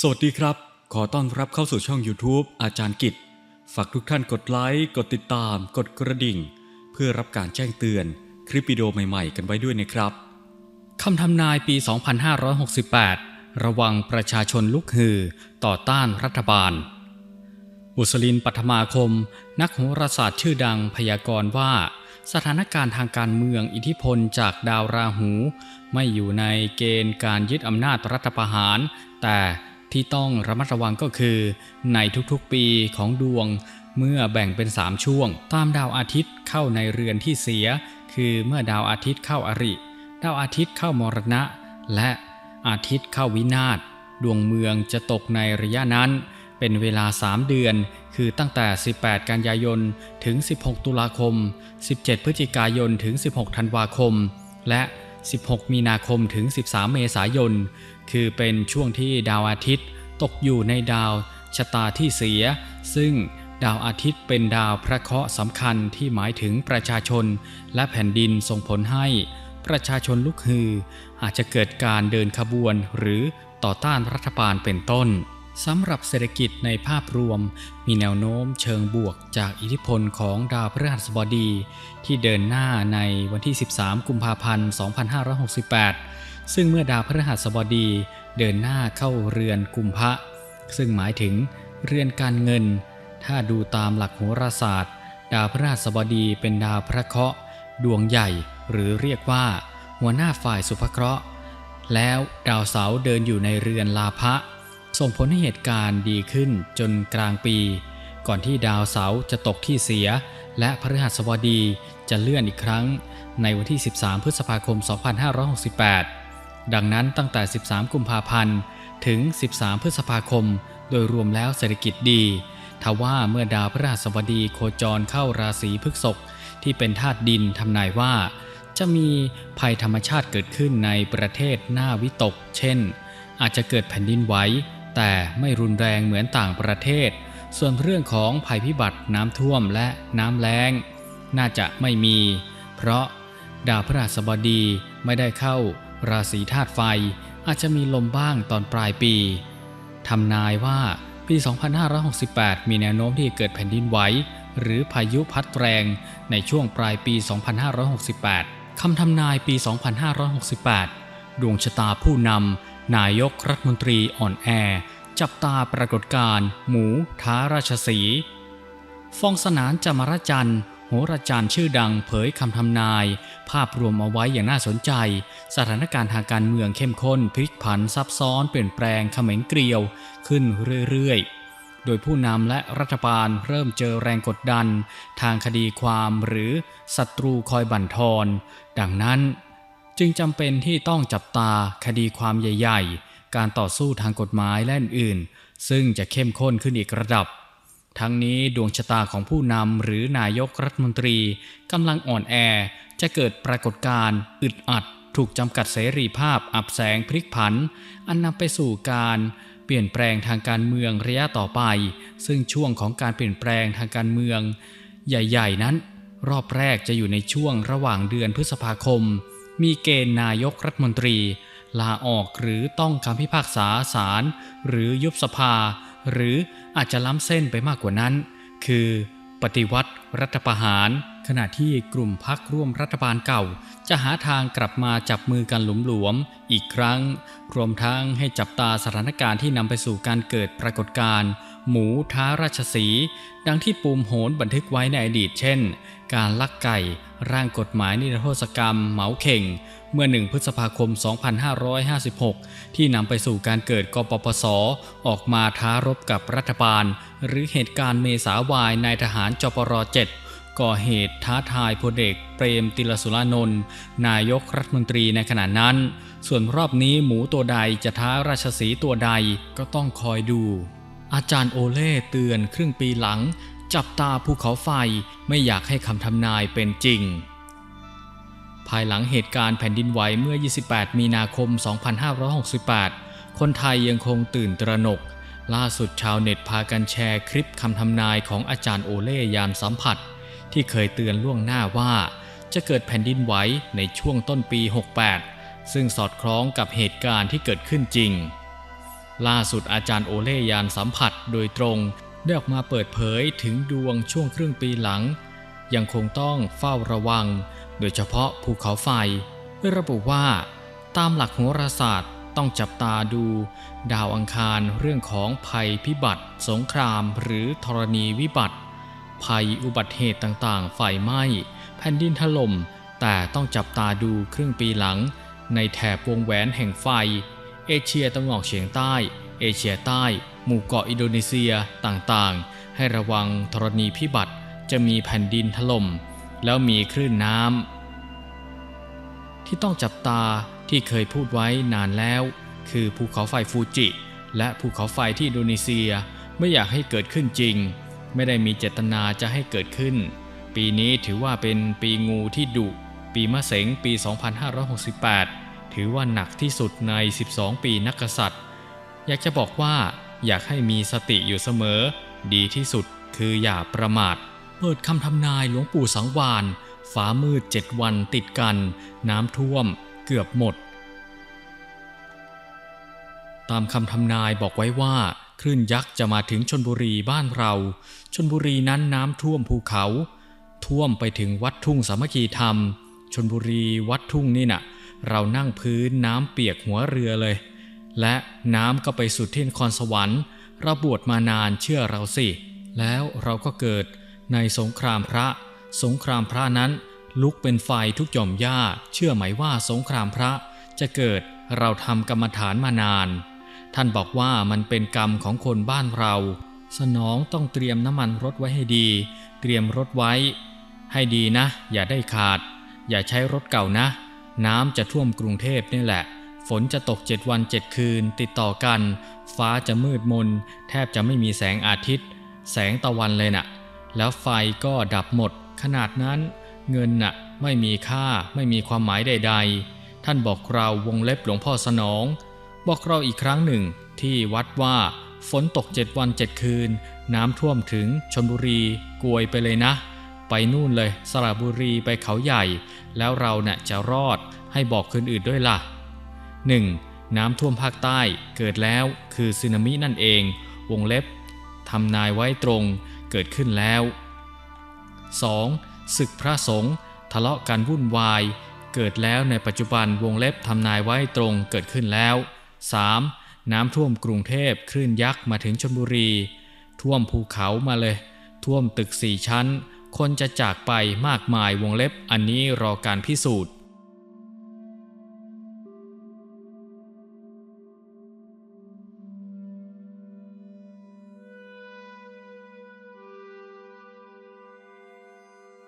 สวัสดีครับ ขอต้อนรับเข้าสู่ช่อง YouTube อาจารย์กิจ ฝากทุกท่านกดไลค์ กดติดตาม กดกระดิ่ง เพื่อรับการแจ้งเตือนคลิปวิดีโอใหม่ๆ กันไว้ด้วยนะครับ คำทำนายปี 2568 ระวังประชาชนลุกฮือ ต่อต้านรัฐบาล บุษลินปัทมาคม นักโหราศาสตร์ชื่อดังพยากรณ์ว่า สถานการณ์ทางการเมืองอิทธิพลจากดาวราหู ไม่อยู่ในเกณฑ์การยึดอำนาจรัฐประหาร แต่ ที่ต้องระมัดระวังก็คือ ในทุกๆปีของดวงเมื่อแบ่งเป็น 3 ช่วง ตามดาวอาทิตย์เข้าในเรือนที่เสีย คือเมื่อดาวอาทิตย์เข้าอริ ดาวอาทิตย์เข้ามรณะ และอาทิตย์เข้าวินาศดวงเมืองจะตกในระยะนั้น เป็นเวลา 3 เดือน คือตั้งแต่ 18 กันยายน ถึง 16 ตุลาคม 17 พฤศจิกายน ถึง 16 ธันวาคม และ 16 มีนาคมถึง 13 เมษายน คือเป็นช่วงที่ดาวอาทิตย์ตกอยู่ในดาวชะตาที่เสีย ซึ่งดาวอาทิตย์เป็นดาวพระเคราะห์สำคัญที่หมายถึงประชาชน และแผ่นดินส่งผลให้ประชาชนลุกฮือ อาจจะเกิดการเดินขบวนหรือต่อต้านรัฐบาลเป็นต้น สำหรับเศรษฐกิจในภาพรวม มีแนวโน้มเชิงบวกจากอิทธิพลของดาวพฤหัสบดี ที่เดินหน้าในวันที่ 13 กุมภาพันธ์ 2568 ซึ่งเมื่อดาวพฤหัสบดีเดินหน้าเข้าเรือนกุมภะซึ่งหมายถึงเรือนการเงิน ถ้าดูตามหลักโหราศาสตร์ ดาวพฤหัสบดีเป็นดาวพระเคราะห์ดวงใหญ่ หรือเรียกว่า หัวหน้าฝ่ายสุภเคราะห์ แล้วดาวเสาร์เดินอยู่ในเรือนลาภะ ส่งผลให้เหตุการณ์ดีขึ้นจนกลางปี ก่อนที่ดาวเสาร์จะตกที่เสีย และพฤหัสบดีจะเลื่อนอีกครั้ง ในวันที่ 13 พฤษภาคม 2568 ดังนั้นตั้งแต่ 13 กุมภาพันธ์ถึง 13 พฤษภาคม โดยรวมแล้วเศรษฐกิจดีทว่าเมื่อดาวพฤหัสบดีโคจรเข้าราศีพฤษภที่เป็นธาตุดินทำนายว่า จะมีภัยธรรมชาติเกิดขึ้นในประเทศหน้าวิตก เช่น อาจจะเกิดแผ่นดินไหว แต่ไม่รุนแรงเหมือนต่างประเทศ ส่วนเรื่องของภัยพิบัติน้ำท่วมและน้ำแล้ง น่าจะไม่มี เพราะดาวพฤหัสบดีไม่ได้เข้า ราศีธาตุไฟ อาจจะมีลมบ้างตอนปลายปีทำนายว่าปี 2568 มีแนวโน้มที่เกิดแผ่นดินไหวหรือพายุพัดแรงในช่วงปลายปี 2568 คำทำนายปี 2568 ดวงชะตาผู้นำ นายกรัฐมนตรีอ่อนแอ จับตาปรากฏการณ์หมูท้าราชสี ฟองสนานจามรจันทร์โหราจารย์ชื่อดังเผยคำทำนาย ภาพรวมเอาไว้อย่างน่าสนใจ สถานการณ์ทางการเมืองเข้มข้นพลิกผันซับซ้อนเปลี่ยนแปลงเขม็งเกลียวขึ้นเรื่อยๆ โดยผู้นำและรัฐบาลเริ่มเจอแรงกดดัน ทางคดีความหรือศัตรูคอยบั่นทอน ดังนั้น จึงจำเป็นที่ต้องจับตาคดีความใหญ่ ๆ การต่อสู้ทางกฎหมายและอื่นๆ ซึ่งจะเข้มข้นขึ้นอีกระดับ ทั้งนี้ดวงชะตาของผู้นำหรือนายกรัฐมนตรีกำลังอ่อนแอจะเกิดปรากฏการณ์อึดอัด ถูกจำกัดเสรีภาพอับแสงพลิกผัน อันนำไปสู่การเปลี่ยนแปลงทางการเมืองระยะต่อไป ซึ่งช่วงของการเปลี่ยนแปลงทางการเมือง ใหญ่ ๆ นั้น รอบแรกจะอยู่ในช่วงระหว่างเดือนพฤษภาคม มีเกณฑ์นายกรัฐมนตรี ลาออกหรือต้องคำพิพากษาศาลหรือยุบสภา หรืออาจจะล้ำเส้นไปมากกว่านั้น คือปฏิวัติรัฐประหาร ขณะที่กลุ่มพักร่วมรัฐบาลเก่า จะหาทางกลับมาจับมือกันหลวมๆอีกครั้ง รวมทั้งให้จับตาสถานการณ์ที่นำไปสู่การเกิดปรากฏการณ์ หมูท้าราชสี ดังที่ปูมโหนบันทึกไว้ในอดีตเช่น การลักไก่ร่างกฎหมายนิรโทษกรรม เหมาเข่ง เมื่อ 1 พฤษภาคม 2556 ที่นำไปสู่การเกิดกปปส ออกมาท้ารบกับรัฐบาล หรือเหตุการณ์เมษาวายนายทหารจปร7ก่อเหตุท้าทายพลเอกเปรมติลสุรานนท์นายกรัฐมนตรีในขณะนั้น ส่วนรอบนี้หมูตัวใดจะท้าราชสีตัวใดก็ต้องคอยดู อาจารย์โอเล่เตือนครึ่งปีหลัง จับตาภูเขาไฟไม่อยากให้คำทำนายเป็นจริง ภายหลังเหตุการณ์แผ่นดินไหวเมื่อ 28 มีนาคม 2568 คนไทยยังคงตื่นตระหนก ล่าสุดชาวเน็ตพากันแชร์คลิปคำทำนายของอาจารย์โอเล่ยามสัมผัส ที่เคยเตือนล่วงหน้าว่า จะเกิดแผ่นดินไหวในช่วงต้นปี 68 ซึ่งสอดคล้องกับเหตุการณ์ที่เกิดขึ้นจริง ล่าสุดอาจารย์โอเล่ยานสัมผัสโดยตรงได้ออกมาเปิดเผยถึงดวงช่วงครึ่งปีหลัง ยังคงต้องเฝ้าระวัง โดยเฉพาะภูเขาไฟโดยระบุว่า ตามหลักโหราศาสตร์ต้องจับตาดู ดาวอังคารเรื่องของภัยพิบัติ สงครามหรือธรณีวิบัติ ภัยอุบัติเหตุต่างๆ ไฟไหม้ แผ่นดินถล่มแต่ต้องจับตาดูครึ่งปีหลัง ในแถบวงแหวนแห่งไฟ เอเชียตะวันออกเฉียงใต้ เอเชียใต้ หมู่เกาะอินโดนีเซียต่างๆ ให้ระวังธรณีพิบัติจะมีแผ่นดินถล่ม แล้วมีคลื่นน้ำที่ต้องจับตาที่เคยพูดไว้นานแล้ว คือภูเขาไฟฟูจิ และภูเขาไฟที่อินโดนีเซียไม่อยากให้เกิดขึ้นจริง ไม่ได้มีเจตนาจะให้เกิดขึ้น ปีนี้ถือว่าเป็นปีงูที่ดุ ปีมะเสงปี 2568 ถือว่าหนักที่สุดใน 12 ปีนักษัตริย์ อยากจะบอกว่าอยากให้มีสติอยู่เสมอ ดีที่สุดคืออย่าประมาท เปิดคำทำนายหลวงปู่สังวานฟ้ามืดเจ็ดวันติดกัน น้ำท่วมเกือบหมด ตามคำทำนายบอกไว้ว่าคลื่นยักษ์จะมาถึงชนบุรีบ้านเรา ชนบุรีนั้นน้ำท่วมภูเขา ท่วมไปถึงวัดทุ่งสามัคคีธรรม ชนบุรีวัดทุ่งนี่น่ะ เรานั่งพื้นน้ำเปียกหัวเรือเลย และน้ำก็ไปสุดที่นครสวรรค์เราบวชมานานเชื่อเราสิ แล้วเราก็เกิดในสงครามพระ สงครามพระนั้น ลุกเป็นไฟทุกหย่อมหญ้า เชื่อไหมว่าสงครามพระจะเกิดเราทำกรรมฐานมานาน ท่านบอกว่ามันเป็นกรรมของคนบ้านเรา สนองต้องเตรียมน้ำมันรถไว้ให้ดี เตรียมรถไว้ ให้ดีนะ อย่าได้ขาด อย่าใช้รถเก่านะ น้ำจะท่วมกรุงเทพนี่แหละ ฝนจะตกเจ็ดวันเจ็ดคืน ติดต่อกัน ฟ้าจะมืดมน แทบจะไม่มีแสงอาทิตย์ แสงตะวันเลยน่ะ แล้วไฟก็ดับหมด ขนาดนั้น เงินน่ะไม่มีค่าไม่มีความหมายใด ๆ ท่านบอกเราวงเล็บหลวงพ่อสนอง บอกเราอีกครั้งหนึ่งที่วัดว่าฝนตกเจ็ดวันเจ็ดคืน น้ำท่วมถึงชนบุรีกวยไปเลยนะ ไปนู่นเลยสระบุรีไปเขาใหญ่ แล้วเราเนะ่ะจะรอดให้บอกคนอื่นด้วยล่ะ 1. น้ำท่วมภาคใต้เกิดแล้วคือสึนามินั่นเอง วงเล็บทำนายไว้ตรงเกิดขึ้นแล้ว 2. ศึกพระสงฆ์ทะเลาะกันวุ่นวาย เกิดแล้วในปัจจุบันวงเล็บทำนายไว้ตรงเกิดขึ้นแล้ว 3. น้ำท่วมกรุงเทพคลื่นยักษ์มาถึงชนบุรี ท่วมภูเขามาเลย ท่วมตึกสี่ชั้น คนจะจากไปมากมายวงเล็บอันนี้รอการพิสูจน์